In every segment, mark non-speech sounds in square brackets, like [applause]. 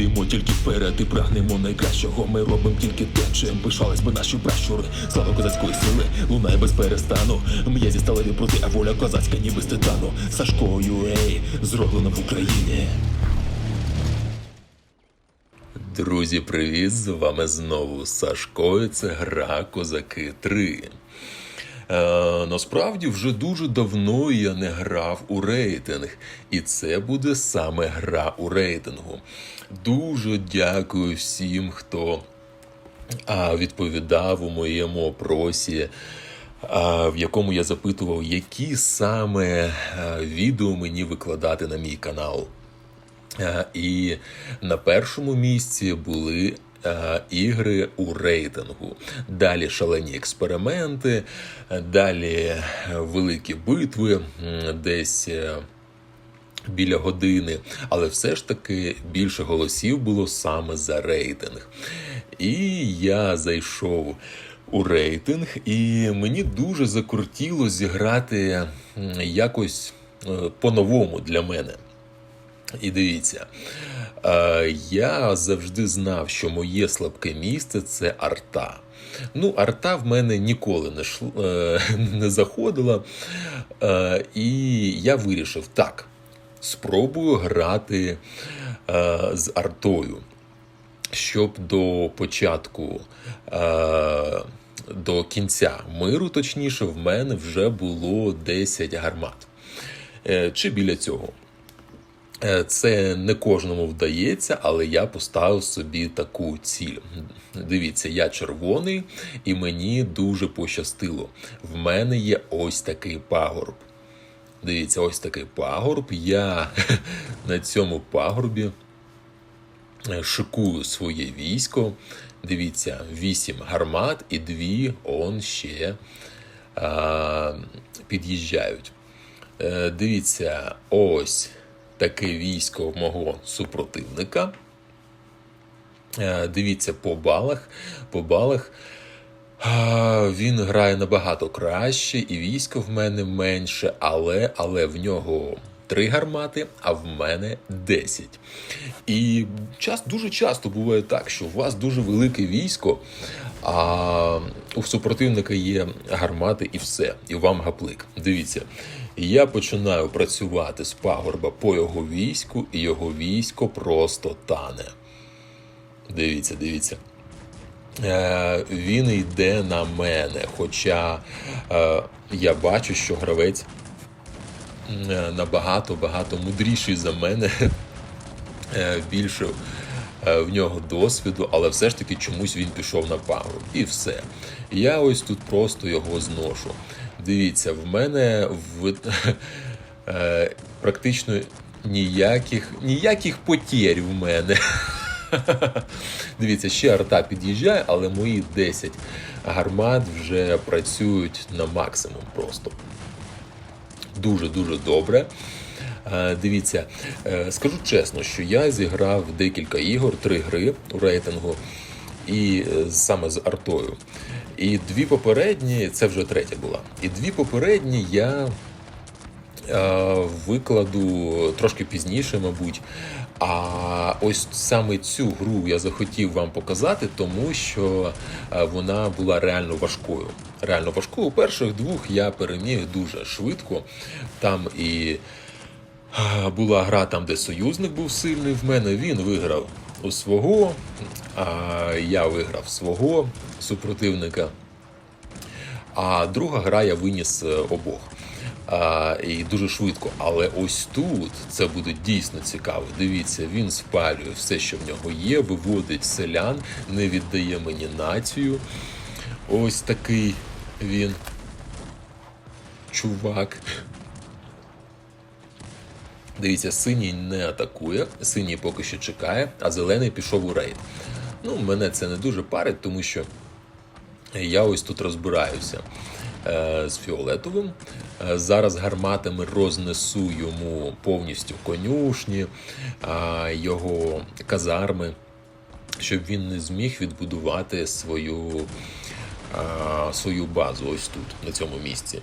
Йдемо тільки вперед і прагнемо найкращого. Ми робимо тільки те, чим пишались би наші пращури. Слава козацької сили, лунає без перестану. М'язі сталеві проти, а воля козацька, ніби з титану. Сашко Юей, зроблено в Україні. Друзі, привіт! З вами знову Сашко. і Це гра Козаки 3. Е, насправді вже дуже давно я не грав у рейтинг, і це буде саме гра у рейтингу. Дуже дякую всім, хто відповідав у моєму опросі, в якому я запитував, які саме відео мені викладати на мій канал. Е, І на першому місці були е, ігри у рейтингу. Далі шалені експерименти, е, далі е, великі битви, десь. Біля години, але все ж таки більше голосів було саме за рейтинг. І я зайшов у рейтинг, і мені дуже закрутіло зіграти якось е, по-новому для мене. І дивіться, е, я завжди знав, що моє слабке місце це арта. Ну, арта в мене ніколи не шло, е, [laughs] не заходила. І я вирішив, так, спробую грати е, з артою, щоб до початку. Е, до кінця миру, точніше, в мене вже було 10 гармат. Е, Чи біля цього. Е, Це не кожному вдається, але я поставив собі таку ціль. Дивіться, я червоний, і мені дуже пощастило. В мене є ось такий пагорб. Дивіться, ось такий пагорб. Я [laughs] на цьому пагорбі е, шикую своє військо. Дивіться, вісім гармат і дві он ще а, під'їжджають. Е, Дивіться, ось таке військо мого супротивника. Е, Дивіться по балах. По балах він грає набагато краще, і військо в мене менше, але, але в нього три гармати, а в мене 10. І час, дуже часто буває так, що у вас дуже велике військо, а у супротивника є гармати і все, і вам гаплик. Дивіться, я починаю працювати з пагорба по його війську, і його військо просто тане. Дивіться, дивіться. Е, він йде на мене. Хоча е, я бачу, що гравець е, набагато багато мудріший за мене, [laughs] більше в нього досвіду, але все ж таки чомусь він пішов на пагорб. І все. Я ось тут просто його зношу. Дивіться, в мене в, практично ніяких, ніяких потерь в мене. [laughs] [laughs] Дивіться, ще арта під'їжджає, але мої 10 гармат вже працюють на максимум просто. Дуже-дуже добре. Е, Дивіться, е, скажу чесно, що я зіграв декілька ігор, три гри у рейтингу, і е, саме з артою. І дві попередні, це вже третя була. І дві попередні я викладу трошки пізніше, мабуть. А ось саме цю гру я захотів вам показати, тому що е, вона була реально важкою. Реально важкою. У перших двох я переміг дуже швидко. Там і була гра там, де союзник був сильний в мене. Він виграв у свого, а я виграв свого супротивника. А друга гра я виніс е, обох. А, і дуже швидко. Але ось тут це буде дійсно цікаво. Дивіться, він спалює все, що в нього є, виводить селян, не віддає мені націю. Ось такий він чувак. Дивіться, синій не атакує, синій поки що чекає, а зелений пішов у рейд. Ну, мене це не дуже парить, тому що я ось тут розбираюся з фіолетовим. Е, зараз гарматами рознесу йому повністю конюшні, е, його казарми, щоб він не зміг відбудувати свою, е, свою базу ось тут, на цьому місці.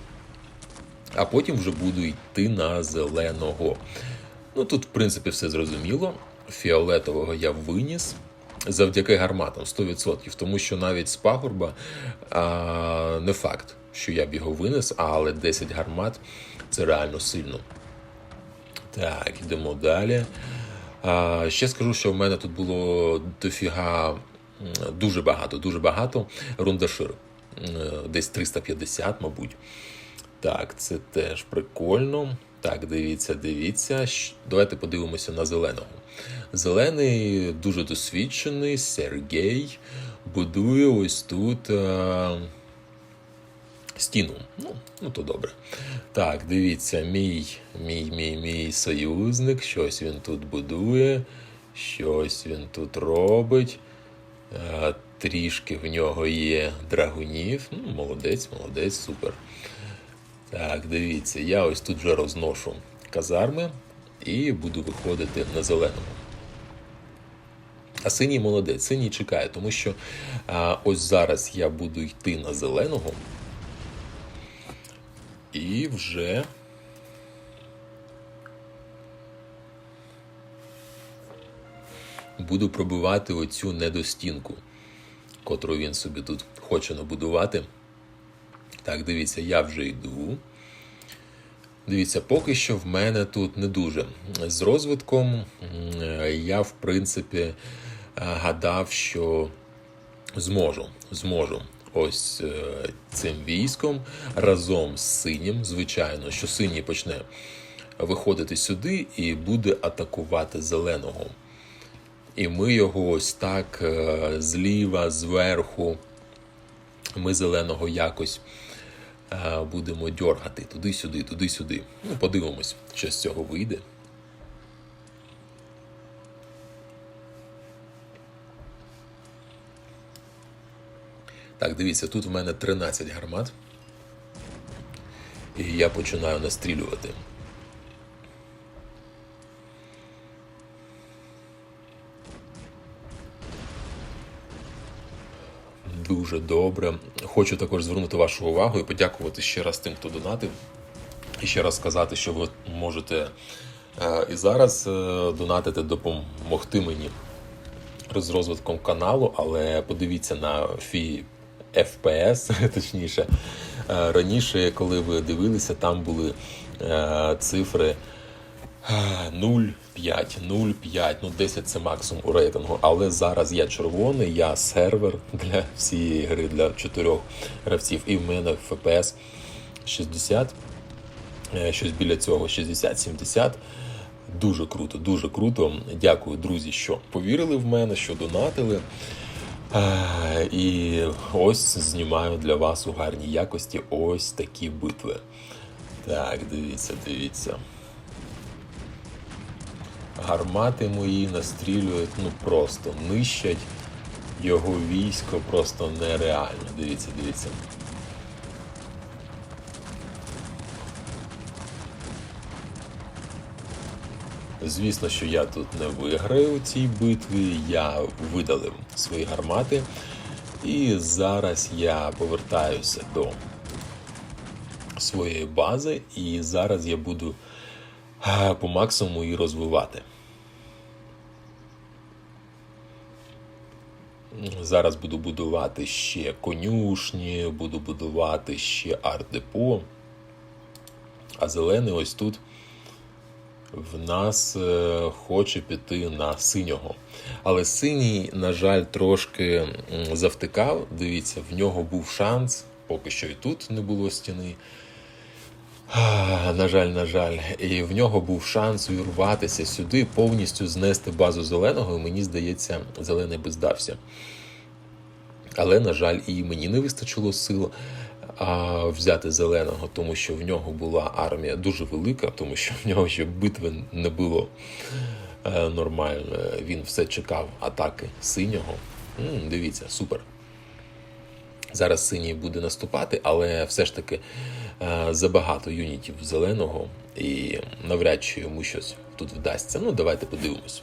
А потім вже буду йти на зеленого. Ну тут, в принципі, все зрозуміло. фіолетового я виніс завдяки гарматам 100%, тому що навіть з пагорба а, не факт, що я б його винес, але 10 гармат це реально сильно. Так, йдемо далі. А, Ще скажу, що в мене тут було дофіга дуже багато, дуже багато рундашир. Е, Десь 350, мабуть. Так, це теж прикольно. Так, дивіться, дивіться. Давайте подивимося на зеленого. Зелений дуже досвідчений Сергій будує ось тут. Е- стіну. Ну, ну то добре. Так, дивіться, мій, мій, мій, мій союзник, щось він тут будує, щось він тут робить. Е, Трішки в нього є драгунів. Ну, молодець, молодець, супер. Так, дивіться, я ось тут вже розношу казарми і буду виходити на зеленому. А синій молодець, синій чекає, тому що а, ось зараз я буду йти на зеленого. І вже буду пробивати оцю недостінку, котру він собі тут хоче набудувати. Так, дивіться, я вже йду. Дивіться, поки що в мене тут не дуже. З розвитком я, в принципі, гадав, що зможу, зможу. Ось е, цим військом разом з синім, звичайно, що синій почне виходити сюди і буде атакувати зеленого. І ми його ось так е, зліва, зверху, ми зеленого якось е, будемо дьоргати туди-сюди, туди-сюди. Ну, подивимось, що з цього вийде. Так, дивіться, тут в мене 13 гармат. І я починаю настрілювати. Дуже добре. Хочу також звернути вашу увагу і подякувати ще раз тим, хто донатив. І ще раз сказати, що ви можете е, і зараз е, донатити, допомогти мені з розвитком каналу, але подивіться на фі FPS, [laughs] точніше. Е, Раніше, коли ви дивилися, там були е, цифри е, 0,5, 0,5, ну 10 це максимум у рейтингу. Але зараз я червоний, я сервер для всієї гри для чотирьох гравців, і в мене FPS 60, е, щось біля цього 60-70. Дуже круто, дуже круто. Дякую, друзі, що повірили в мене, що донатили. Е, І ось знімаю для вас у гарній якості ось такі битви. Так, дивіться, дивіться. Гармати мої настрілюють, ну просто нищать його військо просто нереально. Дивіться, дивіться. Звісно, що я тут не виграю у цій битві. Я видалив свої гармати. І зараз я повертаюся до своєї бази, і зараз я буду по максимуму її розвивати. Зараз буду будувати ще конюшні, буду будувати ще арт-депо. А зелений ось тут в нас е, хоче піти на синього. Але синій, на жаль, трошки завтикав. Дивіться, в нього був шанс, поки що і тут не було стіни. На жаль, на жаль, і в нього був шанс увірватися сюди, повністю знести базу зеленого, і мені здається, зелений би здався. Але, на жаль, і мені не вистачило сил а, взяти зеленого, тому що в нього була армія дуже велика, тому що в нього ще битви не було е, нормально. Він все чекав атаки синього. М, дивіться, супер. Зараз синій буде наступати, але все ж таки е, забагато юнітів зеленого, і навряд чи йому щось тут вдасться. Ну, давайте подивимось.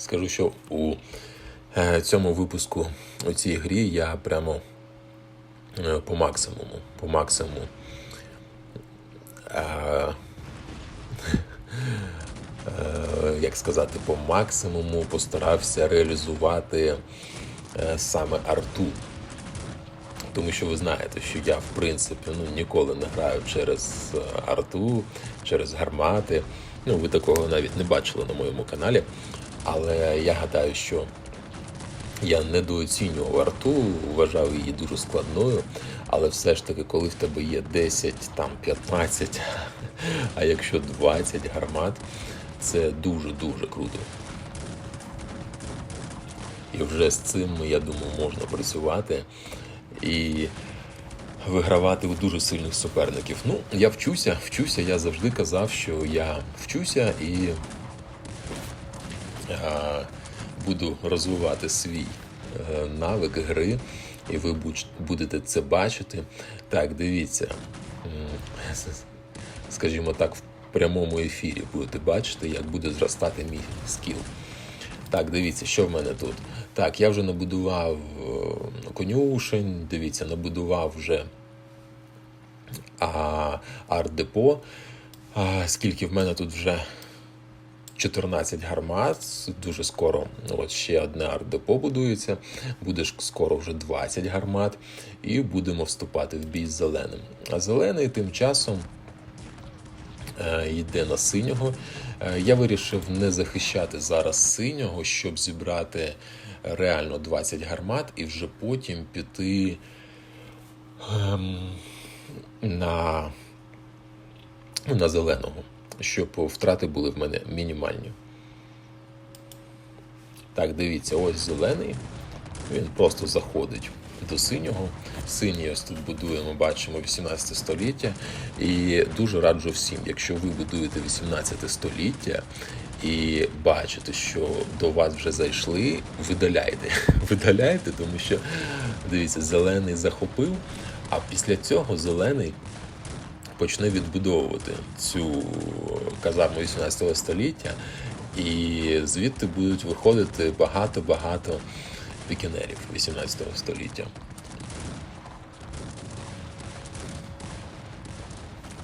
Скажу, що у е, цьому випуску у цій грі я прямо е, по максимуму. По максимуму. Е, [laughs] як сказати, по максимуму постарався реалізувати саме арту. Тому що ви знаєте, що я в принципі ну, ніколи не граю через арту, через гармати. Ну, ви такого навіть не бачили на моєму каналі. Але я гадаю, що я недооцінював арту, вважав її дуже складною. Але все ж таки, коли в тебе є 10, там 15, [laughs] а якщо 20 гармат, це дуже-дуже круто. І вже з цим, я думаю, можна працювати і вигравати у дуже сильних суперників. Ну, я вчуся, вчуся, я завжди казав, що я вчуся і буду розвивати свій е, навик гри, і ви будете це бачити. Так, дивіться, [laughs] скажімо так, в прямому ефірі будете бачити, як буде зростати мій скіл. Так, дивіться, що в мене тут. Так, я вже набудував е, конюшень, дивіться, набудував вже арт-депо. Скільки в мене тут вже 14 гармат, дуже скоро от ще одне арт-депо будується, буде скоро вже 20 гармат, і будемо вступати в бій з зеленим. А зелений тим часом е, йде на синього. Е, Я вирішив не захищати зараз синього, щоб зібрати реально 20 гармат і вже потім піти ем, на, на зеленого, щоб втрати були в мене мінімальні. Так, дивіться, ось зелений. Він просто заходить до синього. Синій ось тут будуємо, бачимо 18 століття. І дуже раджу всім, якщо ви будуєте 18 століття і бачите, що до вас вже зайшли, видаляйте. [laughs] Видаляйте, тому що дивіться, зелений захопив, а після цього зелений почне відбудовувати цю казарму 18 століття, і звідти будуть виходити багато-багато пікінерів 18 століття.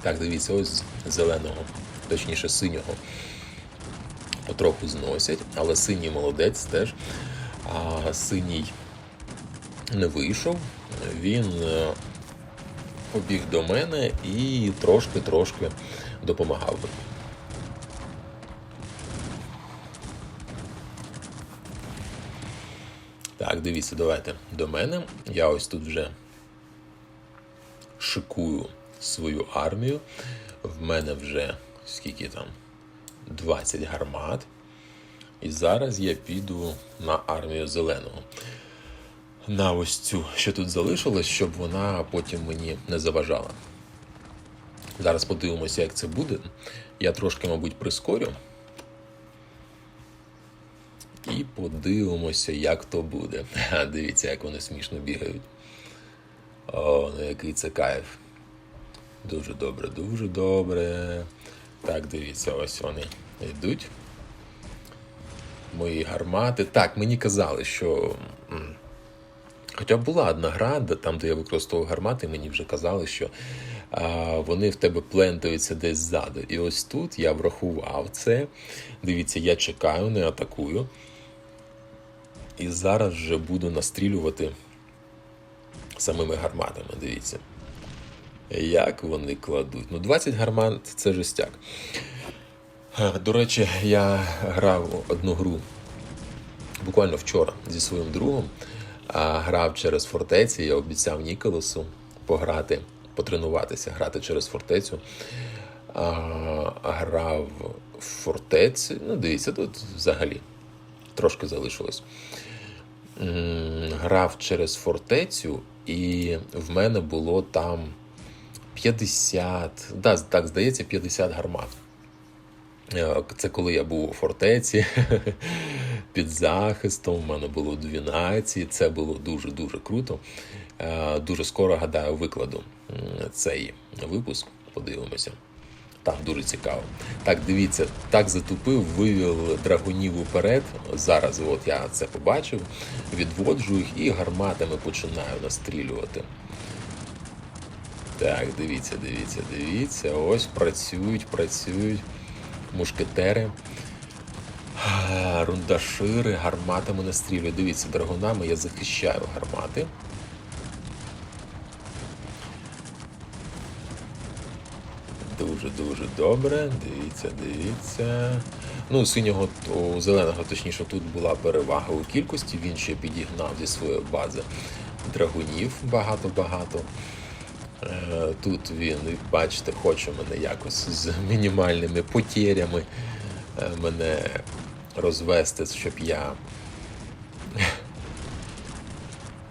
Так, дивіться, ось зеленого, точніше синього. Потроху зносять, але синій молодець теж. А синій не вийшов. Він е, побіг до мене і трошки-трошки допомагав би. Так, дивіться, давайте до мене. Я ось тут вже шикую свою армію. В мене вже скільки там 20 гармат. І зараз я піду на армію зеленого. На ось цю, що тут залишилось, щоб вона потім мені не заважала. Зараз подивимося, як це буде. Я трошки, мабуть, прискорю. І подивимося, як то буде. Дивіться, як вони смішно бігають. О, ну який це кайф. Дуже добре, дуже добре. Так, дивіться, ось вони йдуть. Мої гармати. Так, мені казали, що. Хоча була одна гра, там, де я використовував гармати, мені вже казали, що а, вони в тебе плентаються десь ззаду. І ось тут я врахував це. Дивіться, я чекаю, не атакую. І зараз вже буду настрілювати самими гарматами. Дивіться. Як вони кладуть. Ну, 20 гармат це жестяк. До речі, я грав одну гру буквально вчора зі своїм другом. Грав через фортеці. Я обіцяв Ніколасу пограти, потренуватися, грати через фортецю. А, грав в фортеці. Ну, дивіться, тут взагалі трошки залишилось. Грав через фортецю, і в мене було там 50, да, так, здається, 50 гармат. Е, Це коли я був у фортеці [laughs] під захистом, в мене було 12, це було дуже-дуже круто. Е, Дуже скоро, гадаю, викладу цей випуск, подивимося. Там дуже цікаво. Так, дивіться, так затупив, вивів драгунів уперед. Зараз от я це побачив, відводжу їх і гарматами починаю настрілювати. Так, дивіться, дивіться, дивіться. Ось працюють, працюють мушкетери. Рундашири гарматами настрілюють. Дивіться, драгунами я захищаю гармати. Дуже-дуже добре. Дивіться, дивіться. Ну, у синього, у зеленого, точніше, тут була перевага у кількості. Він ще підігнав зі своєї бази драгунів багато-багато. Е, Тут він, бачите, хоче мене якось з мінімальними потерями е, мене розвести, щоб я.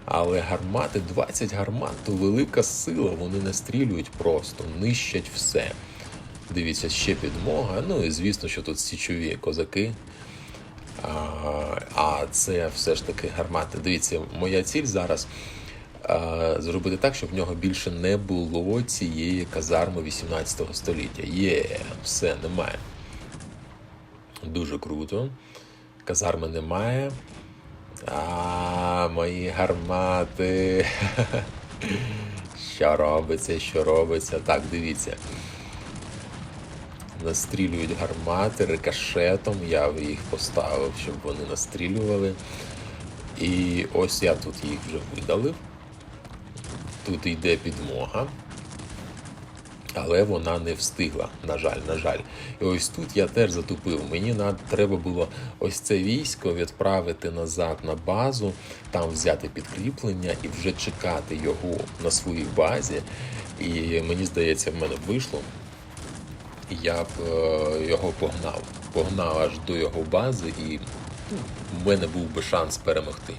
Але гармати, 20 гармат, то велика сила, вони настрілюють просто, нищать все. Дивіться, ще підмога. Ну і звісно, що тут січові козаки. А, а це все ж таки гармати. Дивіться, моя ціль зараз зробити так, щоб в нього більше не було цієї казарми 18 століття. Є, все, немає. Дуже круто. Казарми немає. А, мої гармати. [laughs] Що робиться, що робиться? Так, дивіться. Настрілюють гармати рикошетом. Я їх поставив, щоб вони настрілювали. І ось я тут їх вже видалив. Тут йде підмога. Але вона не встигла, на жаль, на жаль. І ось тут я теж затупив. Мені треба було ось це військо відправити назад на базу, там взяти підкріплення і вже чекати його на своїй базі. І мені здається, в мене вийшло. І я б е, його погнав. Погнав аж до його бази, і ну, в мене був би шанс перемогти.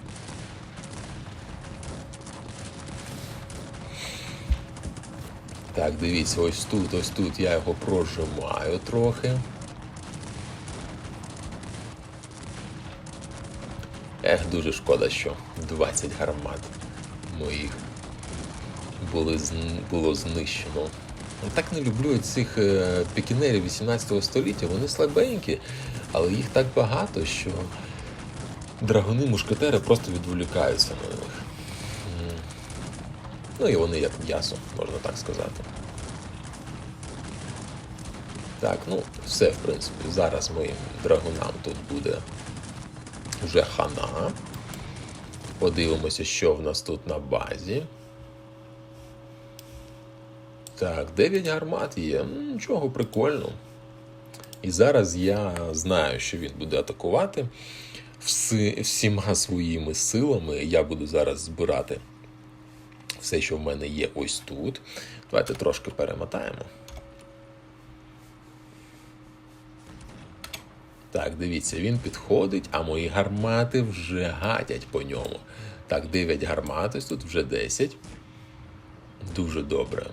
Так, дивіться, ось тут, ось тут я його прожимаю трохи. Ех, дуже шкода, що 20 гармат моїх були, було знищено. Так не люблю цих е, пікінерів 18 століття. Вони слабенькі, але їх так багато, що драгуни мушкетери просто відволікаються на них. Ну і вони як м'ясо, можна так сказати. Так, ну все, в принципі, зараз моїм драгунам тут буде вже хана. Подивимося, що в нас тут на базі. Так, 9 гармат є. Нічого прикольно. І зараз я знаю, що він буде атакувати Всі, всіма своїми силами. Я буду зараз збирати все, що в мене є ось тут. Давайте трошки перемотаємо. Так, дивіться, він підходить, а мої гармати вже гатять по ньому. Так, 9 гармат, ось тут вже 10. Дуже добре.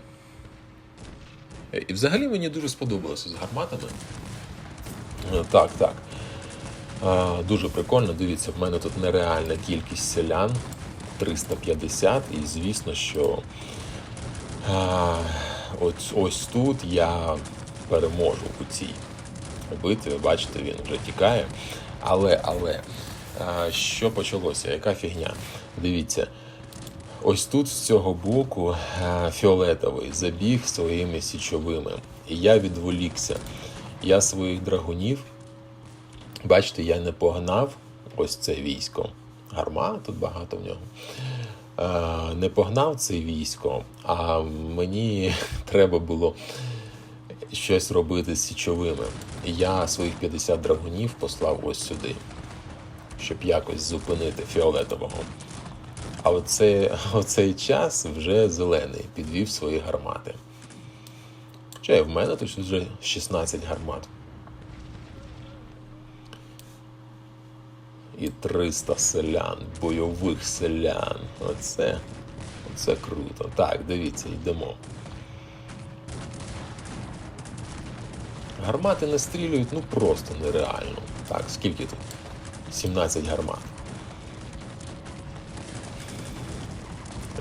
Е, І взагалі мені дуже сподобалося з гарматами. Е, Так, так. Дуже прикольно. Дивіться, в мене тут нереальна кількість селян 350, і звісно, що ось, ось тут я переможу у цій битві. Бачите, він вже тікає. Але, але, що почалося? Яка фігня? Дивіться. Ось тут з цього боку фіолетовий забіг своїми січовими. І я відволікся. Я своїх драгунів, бачите, я не погнав ось це військо. Гарма, тут багато в нього. Не погнав це військо, а мені [laughs] треба було щось робити з січовими. Я своїх 50 драгунів послав ось сюди, щоб якось зупинити фіолетового. А оце, [laughs] оцей час вже зелений підвів свої гармати. Чи в мене тут вже 16 гармат. І 300 селян, бойових селян. Оце, оце круто. Так, дивіться, йдемо. Гармати настрілюють ну просто нереально. Так, скільки тут? 17 гармат.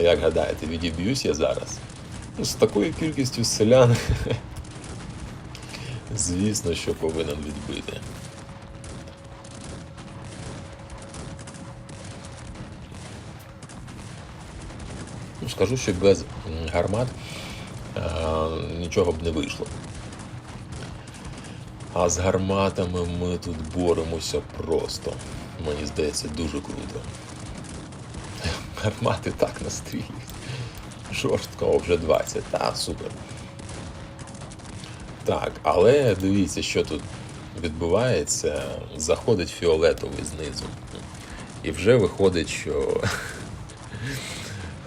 Як гадаєте, відіб'юсь я зараз? Ну, з такою кількістю селян [laughs] Звісно, що повинен відбити. Ну, Скажу, що без гармат е, нічого б не вийшло. А з гарматами ми тут боремося просто. Мені здається, дуже круто. Гармати так настрілюють. Жорстко, вже 20. Та, супер. Так, але дивіться, що тут відбувається. Заходить фіолетовий знизу. І вже виходить, що,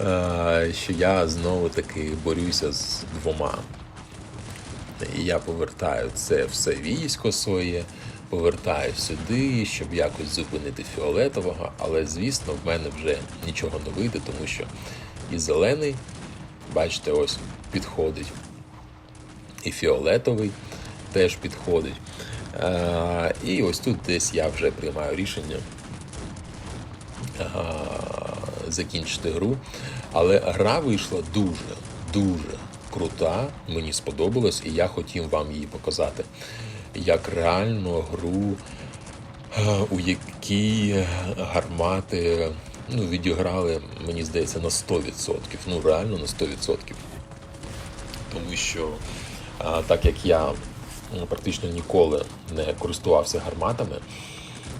[laughs] е, що я знову таки борюся з двома. І я повертаю це все військо своє, повертаю сюди, щоб якось зупинити фіолетового, але звісно, в мене вже нічого не вийде, тому що і зелений, бачите, ось підходить, і фіолетовий теж підходить. А, і ось тут десь я вже приймаю рішення а, закінчити гру. Але гра вийшла дуже, дуже крута. Мені сподобалось, і я хотів вам її показати. Як реально гру, е, у якій гармати ну, відіграли, мені здається, на 100%. Ну, реально на 100%. Тому що, так як я ну, практично ніколи не користувався гарматами,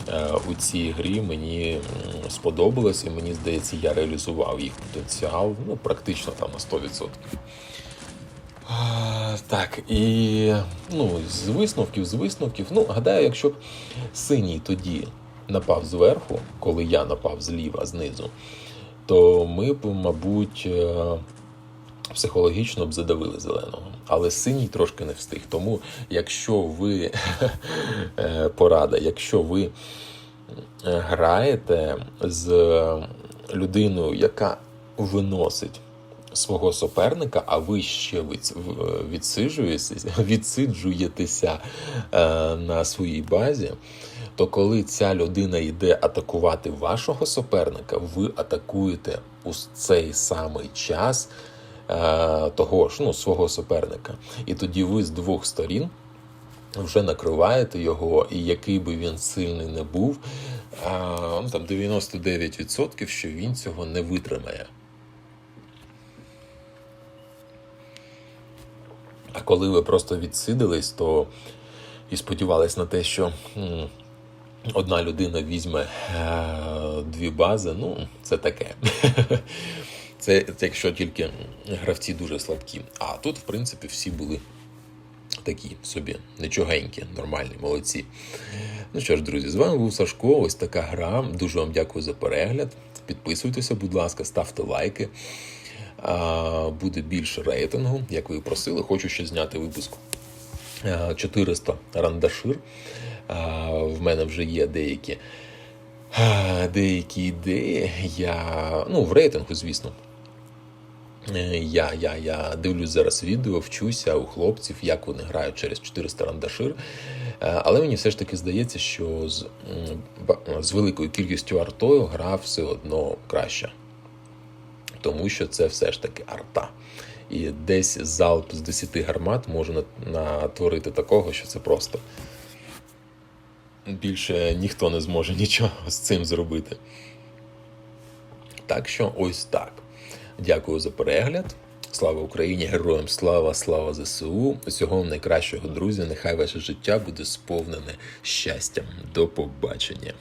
е, у цій грі мені сподобалось, і мені здається, я реалізував їх потенціал ну, практично там на 100%. Так, і ну, з висновків, з висновків. Ну, гадаю, якщо б синій тоді напав зверху, коли я напав зліва, знизу, то ми б, мабуть, е, психологічно б задавили зеленого. Але синій трошки не встиг. Тому, якщо ви [laughs] е, порада, якщо ви е, граєте з людиною, яка виносить свого суперника, а ви ще від- [laughs] відсиджуєтеся, е, на своїй базі, то коли ця людина йде атакувати вашого суперника, ви атакуєте у цей самий час е, того ж ну, свого суперника. І тоді ви з двох сторін вже накриваєте його, і який би він сильний не був, а, ну, там 99% що він цього не витримає. Коли ви просто відсидились, то і сподівались на те, що одна людина візьме е, дві бази, ну, це таке. [laughs] Це якщо тільки гравці дуже слабкі. А тут, в принципі, всі були такі собі, нічогенькі, нормальні, молодці. Ну що ж, друзі, з вами був Сашко. Ось така гра. Дуже вам дякую за перегляд. Підписуйтеся, будь ласка, ставте лайки. Буде більше рейтингу, як ви просили. Хочу ще зняти випуск 400 рандашир. В мене вже є деякі, деякі ідеї. Я, ну, в рейтингу, звісно. Е, Я, я, я дивлюсь зараз відео, вчуся у хлопців, як вони грають через 400 рандашир. Е, Але мені все ж таки здається, що з, з великою кількістю артою гра все одно краща. Тому що це все ж таки арта. І десь залп з 10 гармат можна натворити такого, що це просто більше ніхто не зможе нічого з цим зробити. Так що ось так. Дякую за перегляд. Слава Україні! Героям слава, слава ЗСУ! Усього найкращого, друзі! Нехай ваше життя буде сповнене щастям. До побачення!